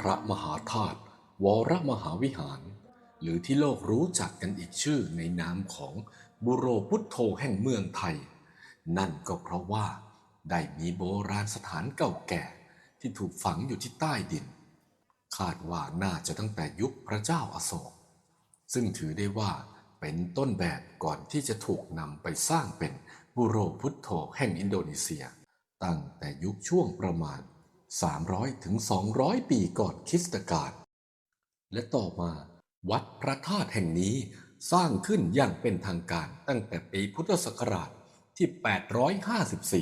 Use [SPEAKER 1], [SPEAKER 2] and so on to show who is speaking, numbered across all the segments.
[SPEAKER 1] พระมหาธาตุวรมหาวิหาร หรือที่โลกรู้จักกันอีกชื่อในนามของบุโรพุทโธแห่งเมืองไทย นั่นก็เพราะว่า ได้มีโบราณสถานเก่าแก่ที่ถูกฝังอยู่ที่ใต้ดิน คาดว่าน่าจะตั้งแต่ยุคพระเจ้าอาโศก ซึ่งถือได้ว่าเป็นต้นแบบก่อนที่จะถูกนำไปสร้างเป็นบุโรพุทโธแห่งอินโดนีเซีย ตั้งแต่ยุคช่วงประมาณ 300ถึง200 ปีก่อนคริสตกาลและต่อมาวัดพระธาตุแห่งนี้สร้างขึ้นอย่างเป็นทางการตั้งแต่ปีพุทธศักราชที่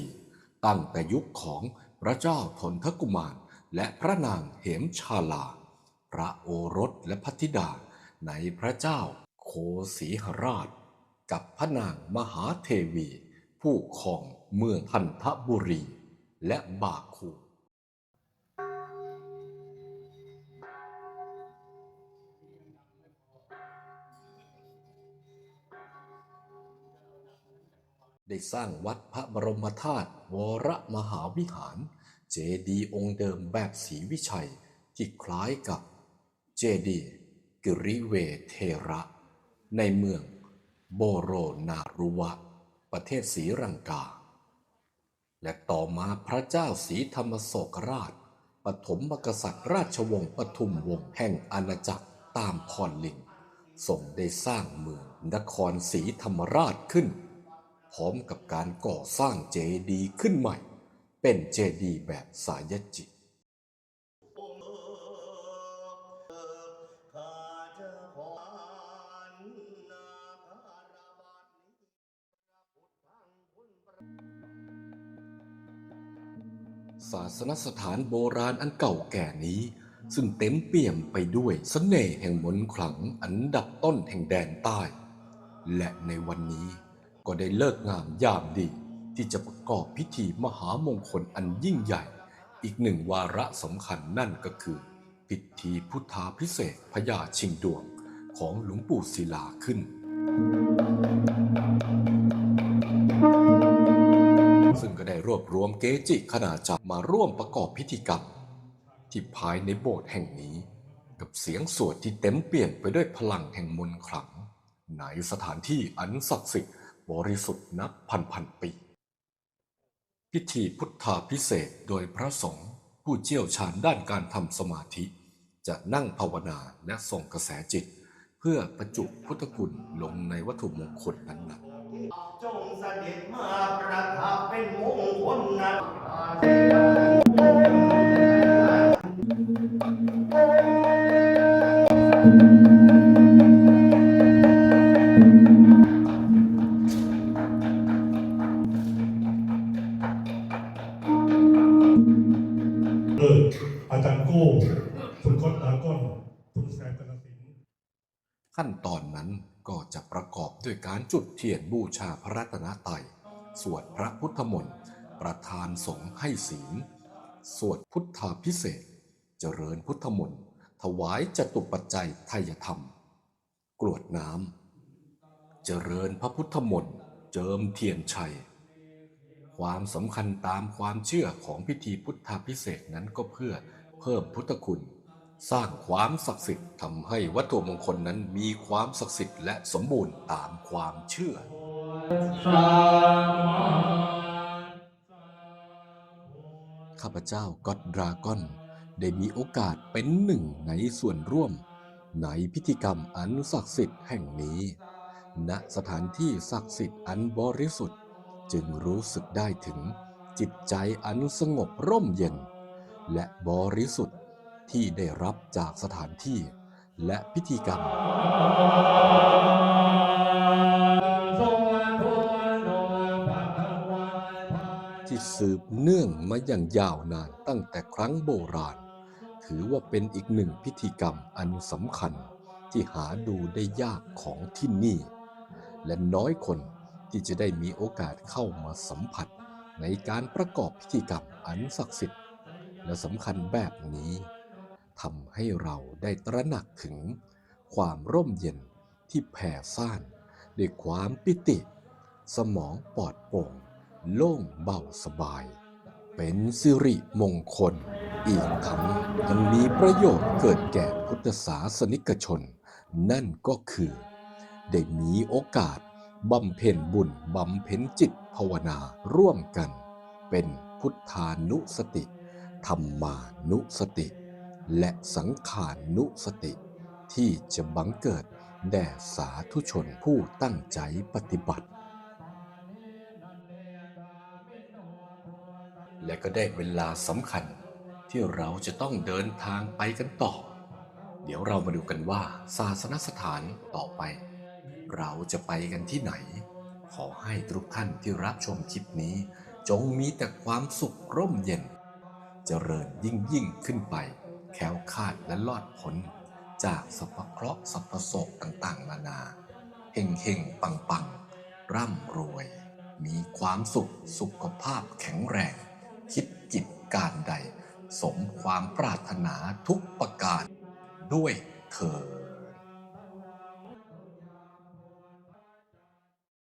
[SPEAKER 1] 854 ตั้งแต่ยุคของพระเจ้าทนทกุมาร และพระนางเหมชาลา พระโอรสและพัธิดาในพระเจ้าโคสีหราช กับพระนางมหาเทวี ผู้ครองเมืองพันธบุรี และบาคู ได้สร้างวัดพระบรมธาตุวรมหาวิหาร เจดีย์องค์เดิมแบบศรีวิชัย ที่คล้ายกับเจดีย์กิริเวเทระ ในเมืองโบโรนารุวะ ประเทศศรีลังกา และต่อมาพระเจ้าศรีธรรมโศกราช ปฐมกษัตริย์ราชวงศ์ปทุมวงศ์แห่งอาณาจักรตามพรลิงทรงได้สร้างเมืองนครศรีธรรมราชขึ้น พร้อมกับการก่อสร้างเจดีย์ขึ้นใหม่ เป็นเจดีย์แบบสายจิตศาสนสถานโบราณอันเก่าแก่นี้ ซึ่งเต็มเปี่ยมไปด้วยสเสน่ห์แห่งมนต์ขลังอันดับต้นแห่งแดนใต้ และในวันนี้ ก็ได้เลิกงามยามดี ที่จะประกอบพิธีมหามงคลอันยิ่งใหญ่ อีกหนึ่งวาระสำคัญนั่นก็คือ พิธีพุทธาพิเศษพญาชิงดวงของหลวงปู่ศิลาขึ้น ซึ่งก็ได้รวบรวมเกจิขนาดจักรมาร่วมประกอบพิธีกรรม ที่ภายในโบสถ์แห่งนี้ กับเสียงสวดที่เต็มเปี่ยมไปด้วยพลังแห่งมนต์ขลังในสถานที่อันศักดิ์สิทธิ์ บริสุทธิ์นับพันพันปี พิธีพุทธาพิเศษกโดยพระสงฆ์ผู้เชี่ยวชาญด้านการทำสมาธิ จะนั่งภาวนาและส่งกระแสจิต เพื่อประจุพุทธคุณลงในวัตถุมงคลนั้นๆ
[SPEAKER 2] จงเสด็จมาประทับเป็นมงคลนะ
[SPEAKER 3] เลิกอาจารย์โก้คุณคดดาก้อนคุณแซมกนสิน
[SPEAKER 1] ขั้นตอนนั้นก็จะประกอบด้วยการจุดเทียนบูชาพระรัตนตรัยสวดพระพุทธมนต์ประธานสงฆ์ให้ศีล สวดพุทธาพิเศษ เจริญพุทธมนต์ถวายจตุปัจจัยไทยธรรม กรวดน้ำเจริญพระพุทธมนต์เจิมเทียนชัย ความสำคัญตามความเชื่อของพิธีพุทธาพิเศษนั้นก็เพื่อเพิ่มพุทธคุณ สร้างความศักดิ์สิทธิ์ทำให้วัตถุมงคลนั้นมีความศักดิ์สิทธิ์และสมบูรณ์ตามความเชื่อ ข้าพเจ้าก็อดดราก้อนได้มีโอกาสเป็นหนึ่งในส่วนร่วม ในพิธีกรรมอันศักดิ์สิทธิ์แห่งนี้ ณสถานที่ศักดิ์สิทธิ์อันบริสุทธิ์ จึงรู้สึกได้ถึงจิตใจอันสงบร่มเย็น และบริสุทธิ์ที่ได้รับจากสถานที่และพิธีกรรม ที่สืบเนื่องมาอย่างยาวนานตั้งแต่ครั้งโบราณ ถือว่าเป็นอีกหนึ่งพิธีกรรมอันสำคัญที่หาดูได้ยากของที่นี่ และน้อยคน ที่จะได้มีโอกาสเข้ามาสัมผัสในการประกอบพิธีกรรมอันศักดิ์สิทธิ์และสำคัญแบบนี้ทำให้เราได้ตระหนักถึงความร่มเย็นที่แผ่ซ่านด้วยความปิติ สมองปลอดโปร่ง โล่งเบาสบาย เป็นสิริมงคล อีกทั้งยังมีประโยชน์เกิดแก่พุทธศาสนิกชน นั่นก็คือ ได้มีโอกาส บำเพ็ญบุญบำเพ็ญจิตภาวนาร่วมกัน เป็นพุทธานุสติ ธรรมานุสติ และสังขานุสติ ที่จะบังเกิดแด่สาธุชนผู้ตั้งใจปฏิบัติ และก็ได้เวลาสำคัญที่เราจะต้องเดินทางไปกันต่อ เดี๋ยวเรามาดูกันว่าศาสนสถานต่อไป เราจะไปกันที่ไหน ขอให้ทุกท่านที่รับชมคลิปนี้ จงมีแต่ความสุขร่มเย็นเจริญยิ่งยิ่งขึ้นไป แคล้วคาดและรอดพ้นจากสัพเคราะห์สัพโศกต่างๆ นานาเฮงเฮงปังปังร่ำรวย มีความสุขสุขภาพแข็งแรง คิดกิจการใด สมความปรารถนาทุกประการด้วย